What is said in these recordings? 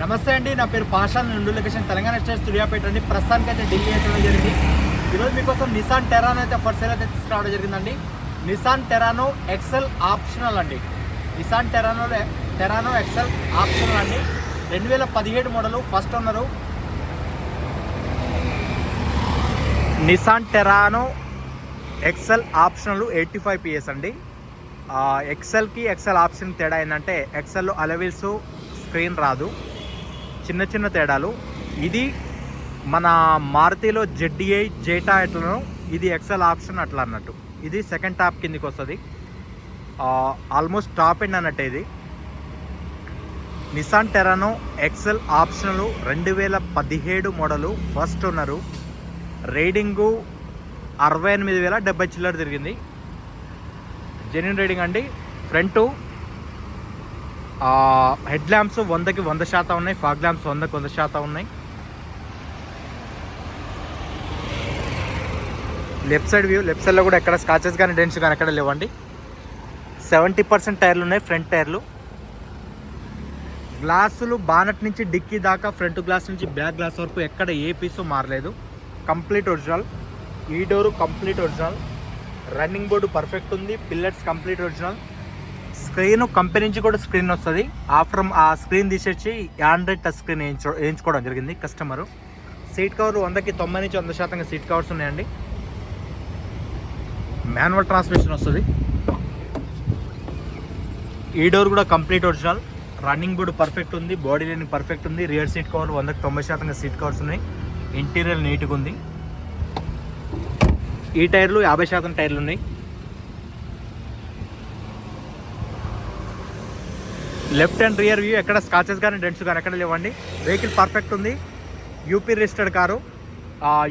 నమస్తే అండి నా పేరు పాషాల్ నుండి లొకేషన్ తెలంగాణ స్టేట్ సూర్యాపేట అండి. ప్రస్తుతానికి అయితే ఢిల్లీ అయితే జరిగింది. ఈరోజు మీకోసం నిసాన్ టెరానో అయితే ఫస్ట్ సేల్ అయితే తీసుకురావడం జరిగిందండి. నిసాన్ టెరానో ఎక్సెల్ ఆప్షనల్ అండి. Nissan Terrano Terrano XL optional అండి. రెండు వేల పదిహేడు model first owner Nissan Terrano XL optional eighty five PS అండి. ఎక్సెల్కి ఎక్సెల్ ఆప్షన్ తేడా ఏంటంటే ఎక్సెల్లో అలవిల్స్ స్క్రీన్ రాదు. చిన్న చిన్న తేడాలు. ఇది మన మారుతిలో జెడ్డీఐ జేటా ఎట్లను ఇది ఎక్సెల్ ఆప్షన్ అట్లా అన్నట్టు. ఇది సెకండ్ టాప్ కిందికి వస్తుంది. ఆల్మోస్ట్ టాప్ ఎండ్ అన్నట్టు ఇది. నిసాన్ టెరానో ఎక్సెల్ ఆప్షనల్ రెండు వేల పదిహేడు మోడలు ఫస్ట్ ఉన్నారు రైడింగు అరవై ఎనిమిది వేల డెబ్బై చిల్లర తిరిగింది. జెన్యున్ రైడింగ్ అండి. ఫ్రంట్ హెడ్ ల్యాంప్స్ వందకి వంద శాతం ఉన్నాయి ఫాగ్ ల్యాంప్స్ వందకి వంద శాతం ఉన్నాయి. లెఫ్ట్ సైడ్ వ్యూ లెఫ్ట్ సైడ్లో కూడా ఎక్కడ స్కాచెస్ కానీ డెంట్స్ కానీ ఎక్కడ లేవండి. సెవెంటీ పర్సెంట్ టైర్లు ఉన్నాయి ఫ్రంట్ టైర్లు. గ్లాసులు బానట్ నుంచి డిక్కీ దాకా ఫ్రంట్ గ్లాస్ నుంచి బ్యాక్ గ్లాస్ వరకు ఎక్కడ ఏ పీసు మారలేదు. కంప్లీట్ ఒరిజినల్ ఈ door complete original running board perfect ఉంది pillars complete original screen company నుంచి కూడా స్క్రీన్ వస్తుంది. ఆఫ్టర్ ఆ స్క్రీన్ తీసేసి ఆండ్రాయిడ్ టచ్ స్క్రీన్ వేయించు వేయించుకోవడం జరిగింది కస్టమరు. సీట్ కవర్ వందకి తొంభై నుంచి వంద శాతంగా సీట్ కవర్స్ ఉన్నాయండి. మాన్యువల్ ట్రాన్స్మిషన్ వస్తుంది. ఈ డోర్ కూడా complete original. Running board perfect ఉంది బాడీ లైనింగ్ పర్ఫెక్ట్ ఉంది రియర్ సీట్ కవర్ వందకి తొంభై శాతంగా సీట్ కవర్స్ ఉన్నాయి. ఇంటీరియర్ నీట్గా ఉంది. ఈ టైర్లు యాభై శాతం టైర్లు ఉన్నాయి. లెఫ్ట్ అండ్ రియర్ వ్యూ ఎక్కడ స్కాచెస్ కానీ డెంట్స్ కానీ ఎక్కడ లేవండి. వెహికల్ పర్ఫెక్ట్ ఉంది. UP registered car.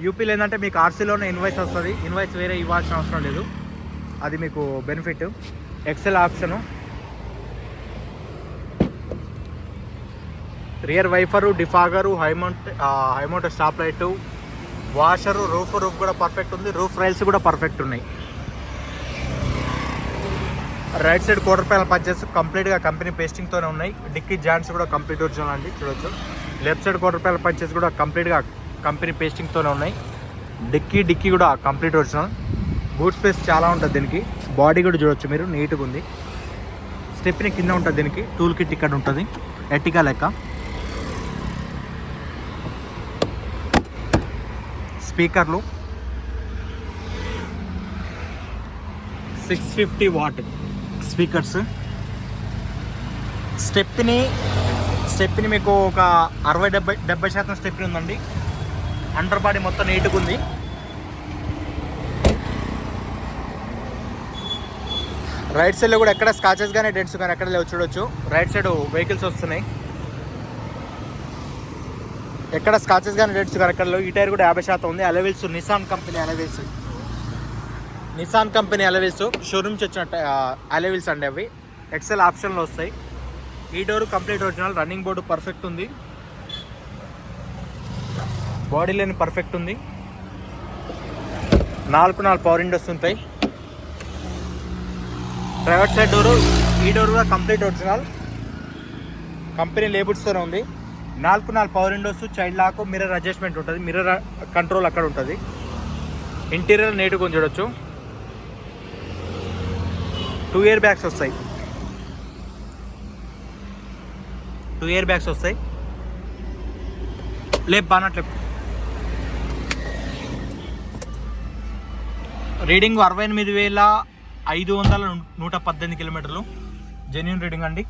యూపీలో ఏంటంటే మీకు ఆర్సీలోనే ఇన్వాయిస్ వస్తుంది. ఇన్వాయిస్ వేరే ఇవ్వాల్సిన అవసరం లేదు. అది మీకు benefit XL option rear wiper defogger high mount high mount stop light washer roof roof కూడా పర్ఫెక్ట్ ఉంది. రూఫ్ రైల్స్ కూడా పర్ఫెక్ట్ ఉన్నాయి. Right side quarter panel purchase కంప్లీట్గా కంపెనీ పేస్టింగ్తోనే ఉన్నాయి. డిక్కీ జాయింట్స్ కూడా కంప్లీట్ ఒరిజినల్ అండి చూడొచ్చు. Left side quarter panel purchase కూడా కంప్లీట్గా కంపెనీ పేస్టింగ్తోనే ఉన్నాయి. డిక్కీ డిక్కీ కూడా కంప్లీట్ ఒరిజినల్ బూట్ స్పేస్ చాలా ఉంటుంది దీనికి. బాడీ కూడా చూడొచ్చు మీరు నీట్గా ఉంది. స్టెప్ని కింద ఉంటుంది దీనికి. టూల్ కిట్ ఇక్కడ ఉంటుంది. ఎట్టిగా లెక్క. స్పీకర్లు six fifty watt speakers. Stepney stepney మీకు ఒక అరవై డెబ్బై డెబ్బై శాతం స్టెప్ని ఉందండి. అండర్ బాడీ మొత్తం నీట్గా ఉంది. రైట్ సైడ్లో కూడా ఎక్కడ స్కాచెస్ కానీ డెంట్స్ కానీ ఎక్కడ లేవు చూడొచ్చు. రైట్ సైడ్ వెహికల్స్ వస్తున్నాయి. ఎక్కడ స్కాచెస్ కానీ డెంట్స్ కానీ ఎక్కడ లేవు. ఈ టైర్ కూడా యాభై శాతం ఉంది. Alloy wheels Nissan company alloy wheels. Nissan company alloy wheels showroom వచ్చిన అలవిల్స్ అండి అవి. ఎక్సెల్ ఆప్షన్లో వస్తాయి. ఈ door complete original running board perfect ఉంది. బాడీ లేని పర్ఫెక్ట్ ఉంది. నాలుగు నాలుగు పవర్ విండోస్ ఉంటాయి. ప్రైవేట్ సైడ్ డోరు ఈ డోర్ కూడా కంప్లీట్ ఒరిజినల్ కంపెనీ లేబుల్స్తోనే ఉంది. నాలుగు నాలుగు power windows child lock mirror adjustment ఉంటుంది. మిర్రర్ కంట్రోల్ అక్కడ ఉంటుంది. ఇంటీరియర్ నీట్గా చూడొచ్చు. టూ ఇయర్ బ్యాగ్స్ వస్తాయి. టూ ఇయర్ బ్యాగ్స్ వస్తాయి. లేపు బానట్ రీడింగ్ అరవై ఎనిమిది వేల ఐదు వందల నూట పద్దెనిమిది కిలోమీటర్లు. జెన్యున్ రీడింగ్ అండి.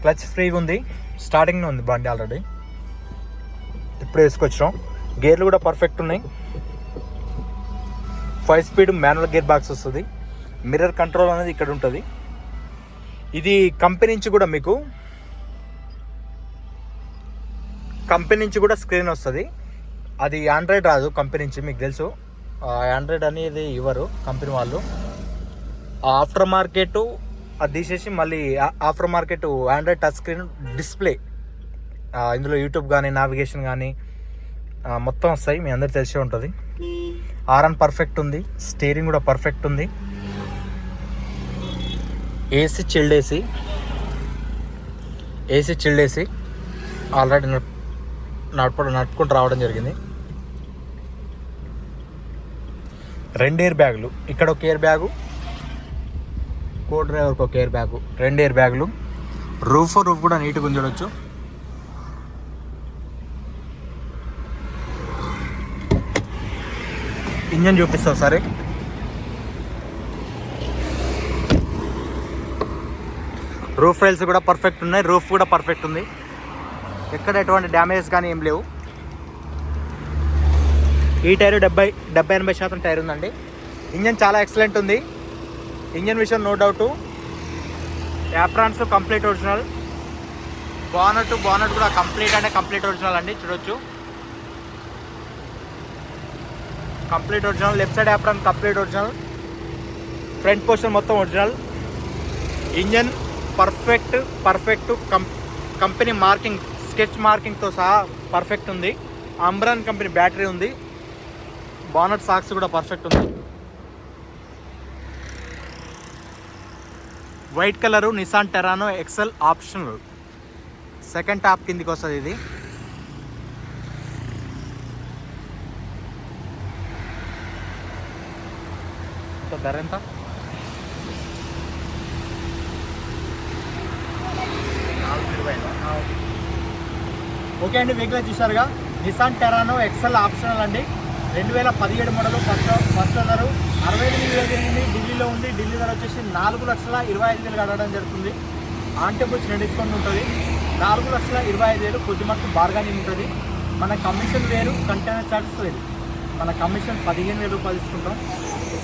క్లచ్ ఫ్రీగా ఉంది. స్టార్టింగ్లో ఉంది బండి ఆల్రెడీ ఇప్పుడు వేసుకొచ్చాం గేర్లు కూడా పర్ఫెక్ట్ ఉన్నాయి. Five speed manual gear box వస్తుంది. మిర్రర్ కంట్రోల్ అనేది ఇక్కడ ఉంటుంది. ఇది కంపెనీ నుంచి కూడా మీకు కంపెనీ నుంచి కూడా స్క్రీన్ వస్తుంది. అది ఆండ్రాయిడ్ రాదు కంపెనీ నుంచి మీకు తెలుసు. ఆండ్రాయిడ్ అనేది ఇవ్వరు కంపెనీ వాళ్ళు. ఆఫ్టర్ మార్కెట్ అది తీసేసి మళ్ళీ after market Android touch screen display ఇందులో యూట్యూబ్ కానీ నావిగేషన్ కానీ మొత్తం వస్తాయి. మీ అందరు తెలిసే ఉంటుంది. ఆర్ఎన్ పర్ఫెక్ట్ ఉంది. స్టీరింగ్ కూడా పర్ఫెక్ట్ ఉంది. AC chilled AC. AC chilled AC. Already నడుపు నడుపుకుంటూ రావడం జరిగింది. రెండు ఎయిర్ బ్యాగులు. ఇక్కడ ఒక ఎయిర్ బ్యాగు. కో డ్రైవర్కి ఒక ఎయిర్ బ్యాగు. రెండు ఎయిర్ బ్యాగులు. రూఫ్ రూఫ్ కూడా నీట్గా ఉంచవచ్చు ఇంజన్ చూపిస్తాం సరే. రూఫ్ రైల్స్ కూడా పర్ఫెక్ట్ ఉన్నాయి. రూఫ్ కూడా పర్ఫెక్ట్ ఉంది. ఎక్కడ ఎటువంటి డ్యామేజెస్ కానీ ఏం లేవు. ఈ టైర్ డెబ్బై డెబ్బై ఎనభై శాతం టైర్ ఉందండి. ఇంజన్ చాలా ఎక్సలెంట్ ఉంది. ఇంజన్ విషయం no doubt aprons complete original bonnet bonnet కూడా కంప్లీట్ అంటే కంప్లీట్ ఒరిజినల్ అండి చూడొచ్చు. Complete original left side apron complete original front portion మొత్తం ఒరిజినల్ ఇంజన్ పర్ఫెక్ట్ పర్ఫెక్ట్ కం కంపెనీ మార్కింగ్ స్కెచ్ మార్కింగ్తో సహా పర్ఫెక్ట్ ఉంది. అంబ్రాన్ కంపెనీ బ్యాటరీ ఉంది. బానట్ సాక్స్ కూడా పర్ఫెక్ట్ ఉంది. White colour Nissan Terrano XL optional second top కిందికి వస్తుంది ఇది. ధర ఎంత? ఓకే అండి వెహికల్ చూసారుగా నిసాన్ టెరానో ఎక్సెల్ ఆప్షనల్ అండి. రెండు వేల పదిహేడు మోడల్ ఫస్ట్ ఫస్ట్ ఓనర్ అరవై ఎనిమిది వేలు జరిగింది. ఢిల్లీలో ఉంది. ఢిల్లీ ధర వచ్చేసి నాలుగు లక్షల ఇరవై ఐదు వేలు కట్టడం జరుగుతుంది. ఆంటే వచ్చిన డిస్కౌంట్ ఉంటుంది. నాలుగు లక్షల ఇరవై ఐదు వేలు కొద్ది మట్టు బార్గానింగ్ ఉంటుంది. మన కమిషన్ వేరు కంటైనర్ ఛార్జెస్ వేరు. మన కమిషన్ పదిహేను వేల రూపాయలు తీసుకుంటాం.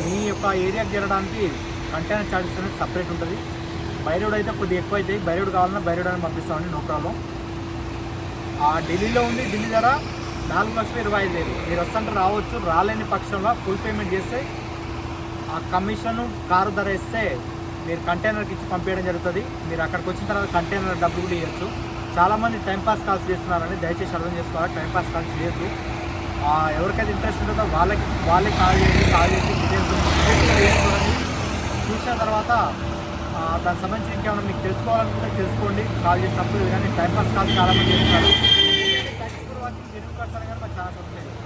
మీ యొక్క ఏరియాకి చేరడానికి కంటైనర్ ఛార్జెస్ అనేది సపరేట్ ఉంటుంది. బైరోడ్ అయితే కొద్దిగా ఎక్కువ అవుతాయి బైరోడ్ కావాలన్నా బైరోడ్ అని పంపిస్తామండి నో ప్రాబ్లం. ఆ ఢిల్లీలో ఉంది ఢిల్లీ ధర నాలుగు లక్షల ఇరవై ఐదు వేలు. మీరు వస్తుంటే రావచ్చు రాలేని పక్షంలో ఫుల్ పేమెంట్ చేస్తే ఆ కమిషన్ కారు ధర ఇస్తే మీరు కంటైనర్కి ఇచ్చి పంపించడం జరుగుతుంది. మీరు అక్కడికి వచ్చిన తర్వాత కంటైనర్ డబ్బులు కూడా ఇవ్వచ్చు. చాలామంది టైంపాస్ కాల్స్ చేస్తున్నారని దయచేసి అర్థం చేసుకోవాలి. టైంపాస్ కాల్స్ చేయొద్దు. ఎవరికైతే ఇంట్రెస్ట్ ఉంటుందో వాళ్ళకి వాళ్ళకి కాల్ చేసి కాల్ చేసి డీటెయిల్స్ చూసిన తర్వాత దానికి సంబంధించి ఇంకేమైనా మీకు తెలుసుకోవాలనుకుంటే తెలుసుకోండి. కాల్ చేసినప్పుడు కానీ టైంపాస్ కాల్ చాలా మంది చేస్తున్నారు thank you for watching Telugu కానీ మాకు చాలా సబ్స్క్రైబ్